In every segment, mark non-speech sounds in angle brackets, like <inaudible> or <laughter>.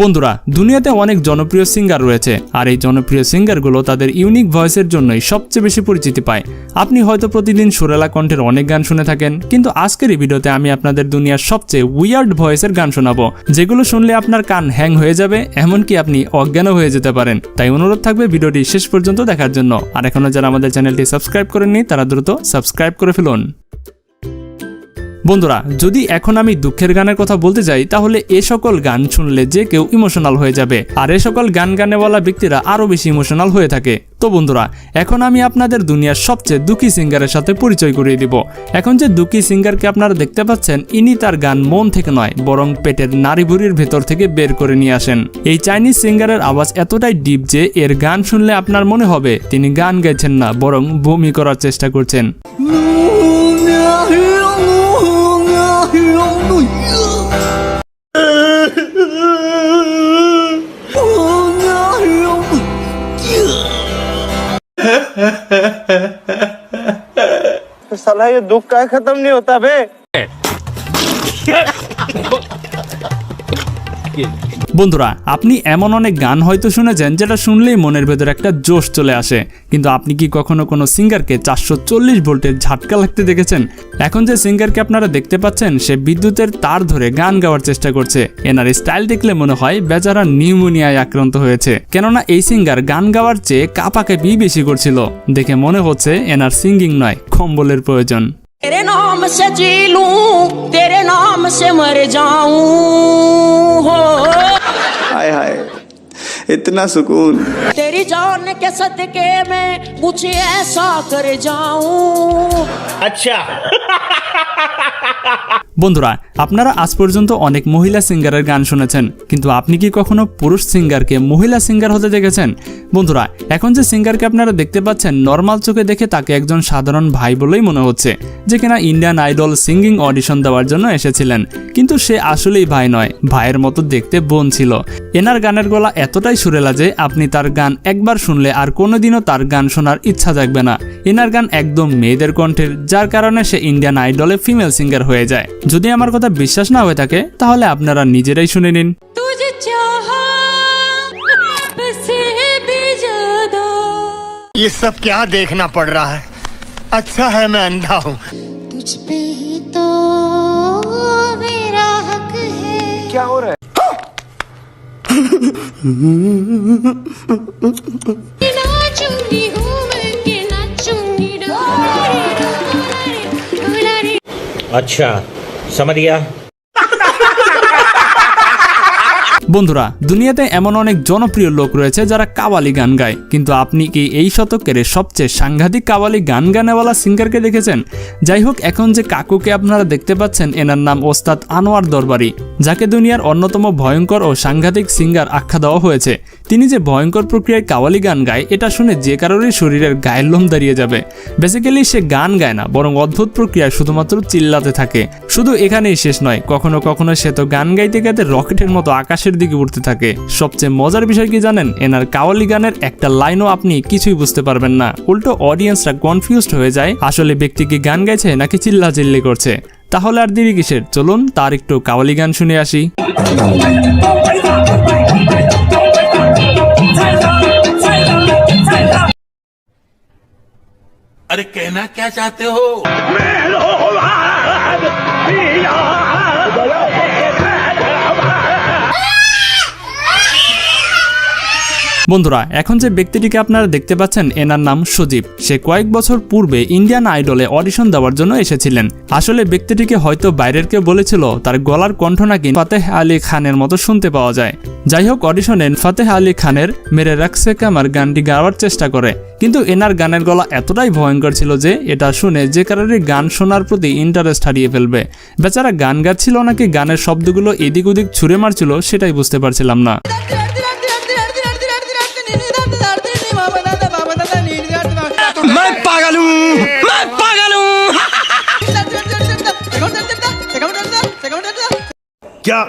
বন্ধুরা, দুনিয়াতে অনেক জনপ্রিয় সিঙ্গার রয়েছে, আর এই জনপ্রিয় সিঙ্গারগুলো তাদের ইউনিক ভয়েসের জন্যই সবচেয়ে বেশি পরিচিতি পায়। আপনি হয়তো প্রতিদিন সুরেলা কণ্ঠের অনেক গান শুনে থাকেন, কিন্তু আজকের এই ভিডিওতে আমি আপনাদের দুনিয়ার সবচেয়ে উইয়ার্ড ভয়েসের গান শোনাবো, যেগুলো শুনলে আপনার কান হ্যাং হয়ে যাবে, এমনকি আপনি অজ্ঞানও হয়ে যেতে পারেন। তাই অনুরোধ থাকবে ভিডিওটি শেষ পর্যন্ত দেখার জন্য। আর এখনও যারা আমাদের চ্যানেলটি সাবস্ক্রাইব করেননি, তারা দ্রুত সাবস্ক্রাইব করে ফেলুন। বন্ধুরা, যদি এখন আমি দুঃখের গানের কথা বলতে যাই, তাহলে এ সকল গান শুনলে যে কেউ ইমোশনাল হয়ে যাবে। আর এ সকল গান গানেওয়ালা ব্যক্তিরা আরও বেশি ইমোশনাল হয়ে থাকে। তো বন্ধুরা, এখন আমি আপনাদের দুনিয়ার সবচেয়ে দুঃখী সিঙ্গারের সাথে পরিচয় করিয়ে দিব। এখন যে দুঃখী সিঙ্গারকে আপনারা দেখতে পাচ্ছেন, ইনি তার গান মন থেকে নয়, বরং পেটের নারীভুরির ভেতর থেকে বের করে নিয়ে আসেন। এই চাইনিজ সিঙ্গারের আওয়াজ এতটাই ডিপ যে এর গান শুনলে আপনার মনে হবে, তিনি গান গাইছেন না, বরং বমি করার চেষ্টা করছেন। साला ये दुख का खत्म नहीं होता बे। <laughs> <laughs> বন্ধুরা, আপনি এমন অনেক গান হয়তো শুনেছেন যেটা শুনলেই মনের ভেতর একটা জোশ চলে আসে। কিন্তু আপনি কি কখনো কোনো সিঙ্গারকে চারশো চল্লিশ ভোল্টের ঝাটকা লাগতে দেখেছেন? এখন যে সিঙ্গারকে আপনারা দেখতে পাচ্ছেন, সে বিদ্যুতের তার ধরে গান গাওয়ার চেষ্টা করছে। এনার স্টাইল দেখলে মনে হয় বেচারা নিউমোনিয়ায় আক্রান্ত হয়েছে। কেননা এই সিঙ্গার গান গাওয়ার চেয়ে কাপাকে বি বেশি করছিল। দেখে মনে হচ্ছে এনার সিঙ্গিং নয়, কম্বলের প্রয়োজন। तेरे नाम से जी लूँ तेरे नाम से मर जाऊँ हो। हाय हाय इतना सुकून। तेरी जान के सदके में कुछ ऐसा कर जाऊं বন্ধুরা আপনারা আজ পর্যন্ত অনেক মহিলা সিঙ্গারের গান শুনেছেন কিন্তু আপনি কি কখনো পুরুষ সিঙ্গারকে মহিলা সিঙ্গার হতে দেখেছেন বন্ধুরা এখন যে সিঙ্গারকে আপনারা দেখতে পাচ্ছেন নর্মাল চোখে দেখে তাকে একজন সাধারণ ভাই বলেই মনে হচ্ছে যে কিনা ইন্ডিয়ান আইডল সিঙ্গিং অডিশন দেওয়ার জন্য এসেছিলেন কিন্তু সে আসলেই ভাই নয় ভাইয়ের মতো দেখতে বোন ছিল এনার গানের গলা এতটাই সুরেলা যে আপনি তার গান একবার শুনলে আর কোনোদিনও তার গান শোনার ইচ্ছা জাগবে না এনার গান একদম মেয়েদের কণ্ঠের যার কারণে সে ইন্ডিয়ান আইডলে ফিমেল সিঙ্গার হয়ে যায় যদি আমার কথা বিশ্বাস না হয়ে থাকে তাহলে আপনারা নিজেরাই শুনে নিন तुझे चाहा बसे भी ज्यादा ये सब क्या देखना पड़ रहा है अच्छा है मैं अंधा हूँ तुझ पे ही तो मेरा हक है क्या हो रहा है अच्छा समझ गया। বন্ধুরা, দুনিয়াতে এমন অনেক জনপ্রিয় লোক রয়েছে যারা কাওয়ালি গান গায়। কিন্তু আপনি কি এই শতকের সবচেয়ে সাংঘাতিক কাওয়ালি গান গানেওয়ালা সিঙ্গারকে দেখেছেন? যাই হোক, এখন যে কাকুকে আপনারা দেখতে পাচ্ছেন, এনার নাম ওস্তাদ আনোয়ার দরবারি, যাকে দুনিয়ার অন্যতম ভয়ঙ্কর ও সাংঘাতিক সিঙ্গার আখ্যা দেওয়া হয়েছে। তিনি যে ভয়ঙ্কর প্রক্রিয়ায় কাওয়ালি গান গায়, এটা শুনে যে কারোরই শরীরের গায়ের লোম দাঁড়িয়ে যাবে। বেসিক্যালি সে গান গায় না, বরং অদ্ভুত প্রক্রিয়ায় শুধুমাত্র চিল্লাতে থাকে। শুধু এখানেই শেষ নয়, কখনো কখনো সে তো গান গাইতে গাইতে রকেটের মতো আকাশের নিচের দিকে উঠতে থাকে। সবচেয়ে মজার বিষয় কি জানেন? এনার কাওয়ালি গানের একটা লাইনও আপনি কিছুই বুঝতে পারবেন না। উল্টো অডিয়েন্সরা কনফিউজড হয়ে যায় আসলে ব্যক্তি কি গান গাইছে নাকি চিল্লা চিল্লি করছে? তাহলে আর দেরি কিসের? চলুন তার একটু কাওয়ালি গান শুনে আসি। আরে কেনা কে চাতে হো? বন্ধুরা, এখন যে ব্যক্তিটিকে আপনারা দেখতে পাচ্ছেন, এনার নাম সজীব। সে কয়েক বছর পূর্বে ইন্ডিয়ান আইডলে অডিশন দেওয়ার জন্য এসেছিলেন। আসলে ব্যক্তিটিকে হয়তো বাইরের কেউ বলেছিল, তার গলার কণ্ঠ নাকি ফাতেহ আলী খানের মতো শুনতে পাওয়া যায়। যাই হোক, অডিশনে ফাতেহ আলী খানের মেরে রাখছে কামার গানটি গাওয়ার চেষ্টা করে। কিন্তু এনার গানের গলা এতটাই ভয়ঙ্কর ছিল যে, এটা শুনে যে কারণে গান শোনার প্রতি ইন্টারেস্ট হারিয়ে ফেলবে। বেচারা গান গাচ্ছিল নাকি গানের শব্দগুলো এদিক ওদিক ছুঁড়ে মারছিল, সেটাই বুঝতে পারছিলাম না। मैं पागल हूँ मैं पागल हूँ क्या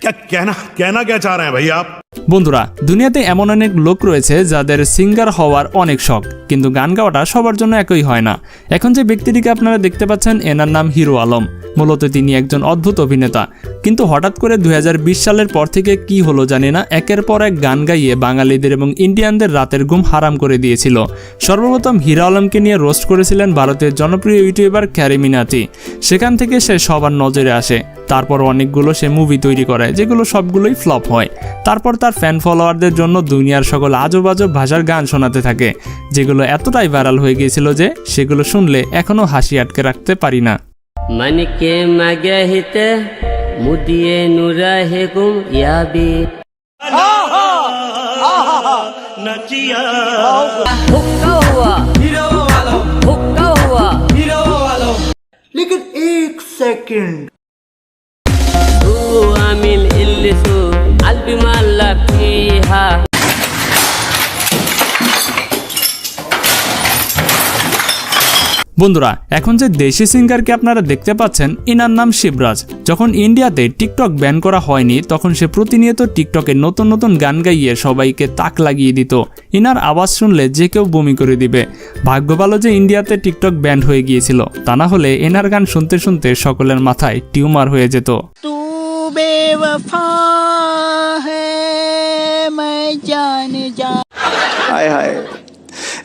क्या कहना कहना क्या चाह रहे हैं भाई आप বন্ধুরা দুনিয়াতে এমন অনেক লোক রয়েছে যাদের সিঙ্গার হওয়ার অনেক শখ কিন্তু গান গাওয়াটা সবার জন্য একই হয় না এখন যে ব্যক্তিটিকে আপনারা দেখতে পাচ্ছেন এনার নাম হিরো আলম মূলত তিনি একজন অদ্ভুত অভিনেতা কিন্তু হঠাৎ করে দুই হাজার বিশ সালের পর থেকে কি হলো জানি না, একের পর এক গান গাইয়ে বাঙালিদের এবং ইন্ডিয়ানদের রাতের ঘুম হারাম করে দিয়েছিল। সর্বপ্রথম হিরা আলমকে নিয়ে রোস্ট করেছিলেন ভারতের জনপ্রিয় ইউটিউবার ক্যারিমিনাতি সেখান থেকে সে সবার নজরে আসে। তারপর অনেকগুলো সে মুভি তৈরি করে, যেগুলো সবগুলোই ফ্লপ হয়। তারপর তার ফ্যান ফলোয়ারদের জন্য দুনিয়ার সকল আজব আজব ভাষার গান শোনাতে থাকে, যেগুলো এতটাই ভাইরাল হয়ে গিয়েছিল যে সেগুলো শুনলে এখনও হাসি আটকে রাখতে পারি না। মুদিয়ে নুরাহে গুম ইয়াবি नचिया हुक्का हुआ हीरो वालों हुक्का हुआ हीरो वालों लेकिन एक सेकंड هو من اللي سوق قلبي مالك فيها বন্ধুরা এখন যে দেশি সিঙ্গারকে আপনারা দেখতে পাচ্ছেন ইনার নাম শিবরাজ। যখন ইন্ডিয়াতে টিকটক ব্যান করা হয়নি তখন সে প্রতিনিয়ত টিকটকে নতুন নতুন গান গাইয়ে সবাইকে তাক লাগিয়ে দিত। ইনার আওয়াজ শুনলে যে কেউ বমি করে দিবে। ভাগ্য ভালো যে ইন্ডিয়াতে টিকটক ব্যান্ড হয়ে গিয়েছিল তা না হলে এনার গান শুনতে শুনতে সকলের মাথায় টিউমার হয়ে যেত। হায় হায়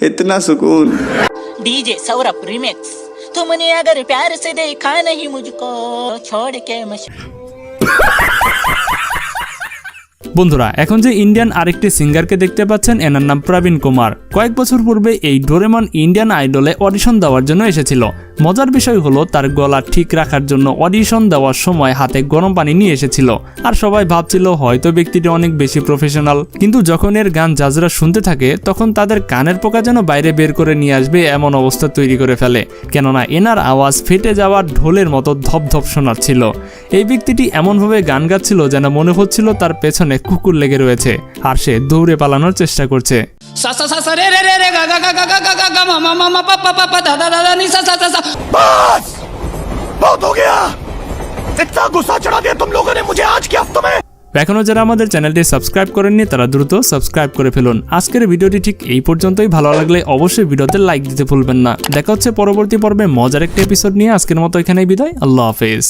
ইতনা সুকুন। जान जा हाय हाय इतना सुकून डीजे सौरभ रिमिक्स तुमने अगर प्यार से देखा नहीं मुझको छोड़ के मश বন্ধুরা এখন যে ইন্ডিয়ান আরেকটি সিঙ্গারকে দেখতে পাচ্ছেন এনার নাম প্রবীণ কুমার কয়েক বছর পূর্বে এই ডোরেমন ইন্ডিয়ান আইডলে অডিশন দেওয়ার জন্য এসেছিল মজার বিষয় হলো, তার গলা ঠিক রাখার জন্য অডিশন দেওয়ার সময় হাতে গরম পানি নিয়ে এসেছিল। আর সবাই ভাবছিল, হয়তো ব্যক্তিটি অনেক বেশি প্রফেশনাল কিন্তু যখন এর গান জাজরা শুনতে থাকে, তখন তাদের কানের পোকা যেন বাইরে বের করে নিয়ে আসবে এমন অবস্থা তৈরি করে ফেলে। কেননা, এনার আওয়াজ ফেটে যাওয়ার ঢোলের মতো ধপধপ শোনাচ্ছিল এই ব্যক্তিটি এমনভাবে গান গাচ্ছিল যেন মনে হচ্ছিল তার পেছনে কুকুর লেগে রয়েছে। আর সে দৌড়ে পালানোর চেষ্টা করছে। सा सा सा सा रे रे रे रे गा गा गा गा गा गा गा गा मा मा मा मा पा पा पा पा दा दा दा दा नी सा सा सा सा बहुत हो गया इतना गुस्सा चढ़ा दिया तुम लोगों ने मुझे आज के हफ्तों में এখনও যারা আমাদের চ্যানেলটি সাবস্ক্রাইব করেননি তারা দ্রুত সাবস্ক্রাইব করে ফেলুন আজকের ভিডিওটি ঠিক এই পর্যন্তই ভালো লাগলে অবশ্যই ভিডিওতে লাইক দিতে ভুলবেন না দেখা হচ্ছে পরবর্তী পর্বে মজার একটা এপিসোড নিয়ে আজকের মতো এখানেই বিদায় আল্লাহ হাফেজ